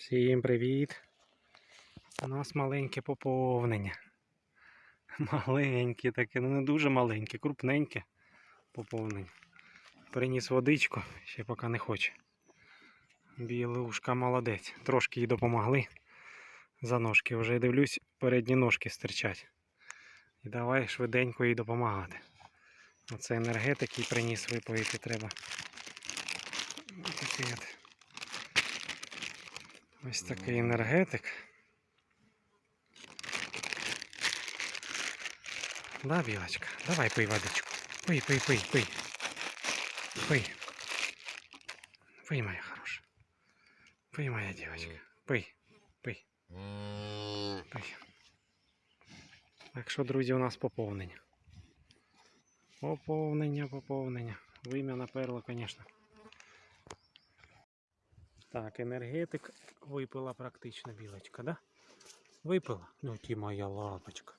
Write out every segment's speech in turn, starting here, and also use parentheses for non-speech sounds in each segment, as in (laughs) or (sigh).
Всім привіт! У нас маленьке поповнення. (laughs) Маленьке таке, ну не дуже маленьке, крупненьке поповнення. Приніс водичку, ще поки не хоче. Білушка молодець. Трошки їй допомогли. За ножки вже дивлюсь, передні ножки стирчать. І давай швиденько їй допомагати. Оце енергетик їй приніс випоїти треба. Такий от. Ось такий енергетик. Да, білочка? Давай пий водичку. Пий, пий, пий, пий. Пий. Пий, моя хороша. Пий, моя девочка. Пий, пий, пий. Так що, друзі, у нас поповнення. Поповнення, поповнення. Вим'я наперло, звісно. Так, енергетик випила практично білочка, да? Випила? Ну ти моя лапочка.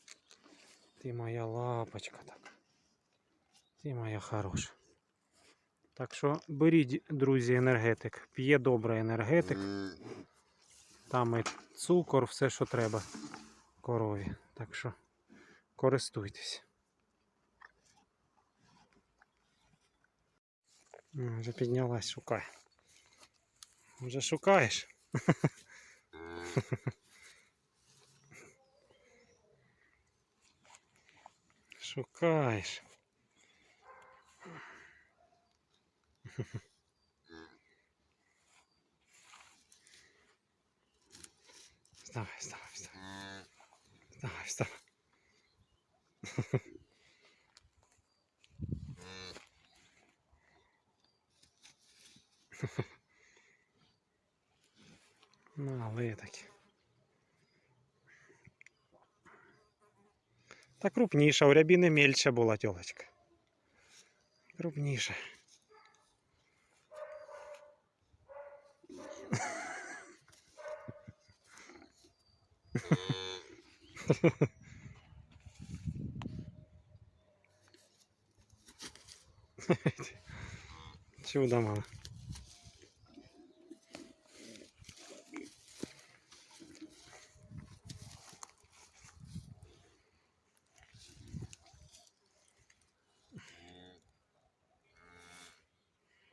Ти моя лапочка так. Ти моя хороша. Так що беріть, друзі, енергетик. П'є добре енергетик. Там і цукор, все, що треба корові. Так що користуйтесь. Вже піднялась, шукає. Вже шукаєш? Шукаєш. Вставай, вставай, вставай. Вставай, вставай. Мали такі. Та крупніша, у рябіни мельче була тьолочка. Крупніша. (laughs) Чудо мало.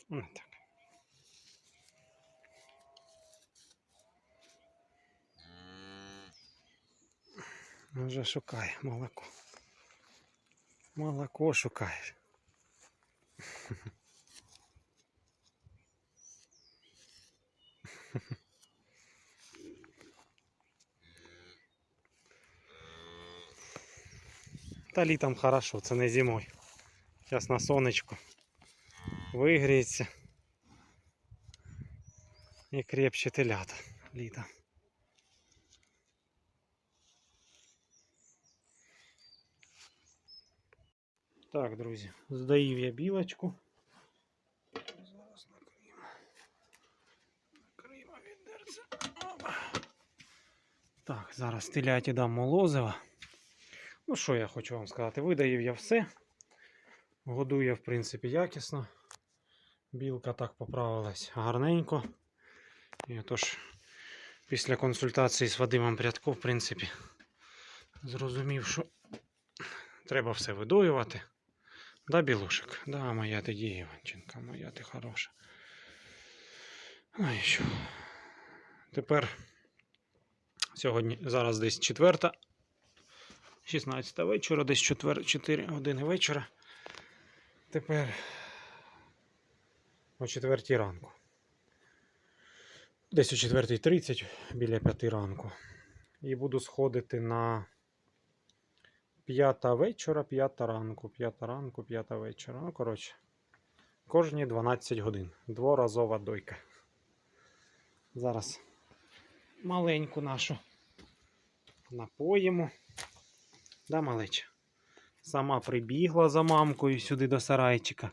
так. Вже шукає молоко. Молоко шукаєш. Та літом хорошо, це не зимою. Зараз на сонечку Вигріється. І крепче телята літа. Так, друзі, здаїв я білочку. Зараз накриємо. Накриємо відерце. Так, зараз теляті дам молозива. Ну, що я хочу вам сказати? Видаїв я все. Годує, в принципі, якісно. Білка так поправилась гарненько. І отож, після консультації з Вадимом Прядко, в принципі, зрозумів, що треба все видоювати. Да, білушек? Да, моя ти дівчинка, моя ти хороша. Ну і що? Тепер сьогодні зараз десь четверта. 16 вечора, десь 4, 4 години вечора. Тепер о 4 ранку. Десь о 4.30 біля 5 ранку. І буду сходити на 5 вечора, 5 ранку, 5 ранку, 5 вечора. Ну, коротше, кожні 12 годин. Дворазова дойка. Зараз маленьку нашу напоїмо. Да, малеча? Сама прибігла за мамкою сюди до сарайчика.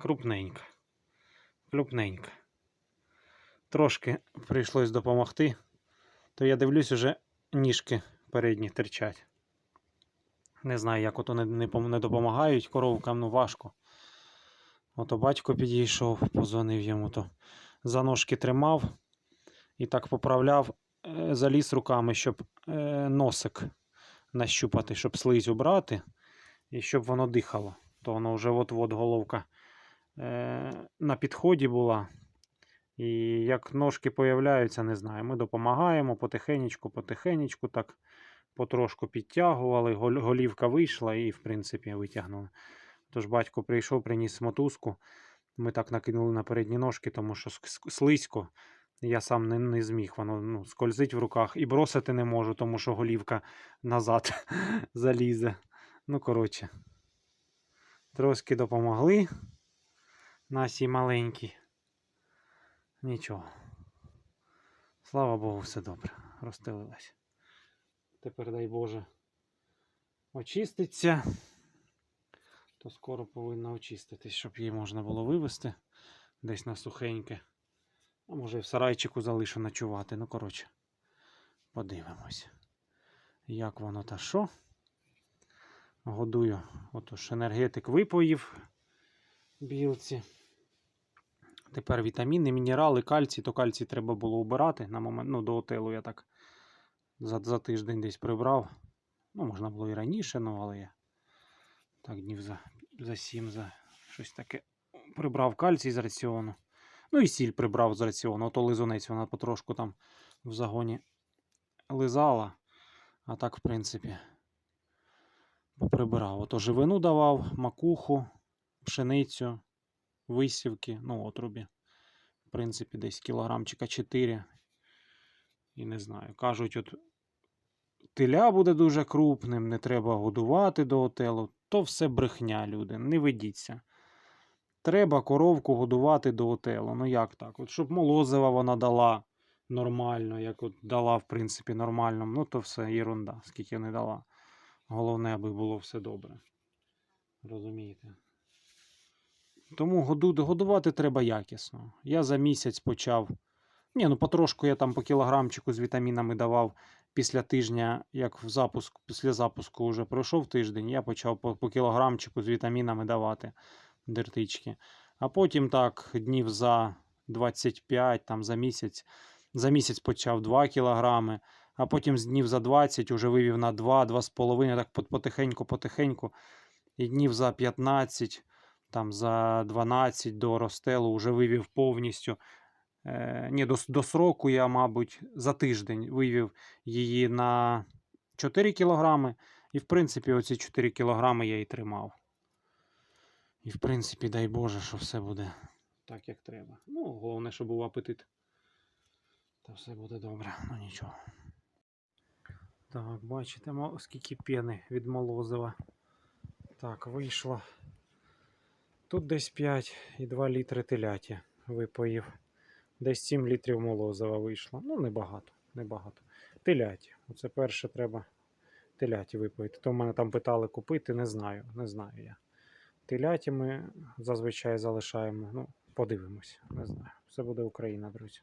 Крупненька. Крупненька. Трошки прийшлось допомогти, то я дивлюсь, уже ніжки передні терчать. Не знаю, як ото не, не, не допомагають коровкам, ну важко. Ото батько підійшов, позвонив йому, то за ножки тримав і так поправляв, е, заліз руками, щоб е, носик нащупати, щоб слизь убрати, і щоб воно дихало. То воно вже от-от головка на підході була. І як ножки появляються, не знаю. Ми допомагаємо потихенечку, потихенечку, так потрошку підтягували, голівка вийшла і, в принципі, витягнули. Тож батько прийшов, приніс мотузку. Ми так накинули на передні ножки, тому що слизько. Я сам не, не зміг, воно ну, скользить в руках і бросити не можу, тому що голівка назад (laughs) залізе. Ну, коротше, трошки допомогли нашій маленькій. Нічого. Слава Богу, все добре. Розстелилась. Тепер, дай Боже, очиститься. То скоро повинна очиститись, щоб її можна було вивезти десь на сухеньке. А може і в сарайчику залишу ночувати. Ну, коротше, подивимось, як воно та що. Годую. Отож, енергетик випоїв білці. Тепер вітаміни, мінерали, кальцій, то кальцій треба було убирати на момент, ну, до отелу я так за, за тиждень десь прибрав. Ну, можна було і раніше, ну, але я так днів за, за сім, за щось таке прибрав кальцій з раціону. Ну і сіль прибрав з раціону. Ото лизунець вона потрошку там в загоні лизала. А так, в принципі, поприбирав. Ото живину давав, макуху, пшеницю, висівки, ну, отрубі. В принципі, десь кілограмчика 4. І не знаю. Кажуть, от теля буде дуже крупним, не треба годувати до отелу. То все брехня, люди. Не ведіться. Треба коровку годувати до отелу. Ну як так? От щоб молозива вона дала нормально, як от дала, в принципі, нормально. Ну то все єрунда, скільки не дала. Головне, аби було все добре. Розумієте? Тому году, годувати треба якісно. Я за місяць почав. Ні, ну потрошку я там по кілограмчику з вітамінами давав після тижня, як в запуск, після запуску вже пройшов тиждень, я почав по, по кілограмчику з вітамінами давати дертички. А потім так, днів за 25, там за місяць. За місяць почав 2 кілограми, а потім з днів за 20 вже вивів на 2, 2,5, так потихеньку-потихеньку. І днів за 15, там за 12 до розстелу вже вивів повністю. Е, ні, до, до сроку я, мабуть, за тиждень вивів її на 4 кілограми. І, в принципі, оці 4 кілограми я і тримав. І, в принципі, дай Боже, що все буде так, як треба. Ну, головне, щоб був апетит. Та все буде добре, ну нічого. Так, бачите, скільки пени від молозива. Так, вийшло. Тут десь 5,2 літри теляті випоїв. Десь 7 літрів молозива вийшло. Ну, небагато, небагато. Теляті. Оце перше треба теляті випоїти. То мене там питали купити, не знаю, не знаю я. Теляті ми зазвичай залишаємо. Ну, подивимось, не знаю. Все буде Україна, друзі.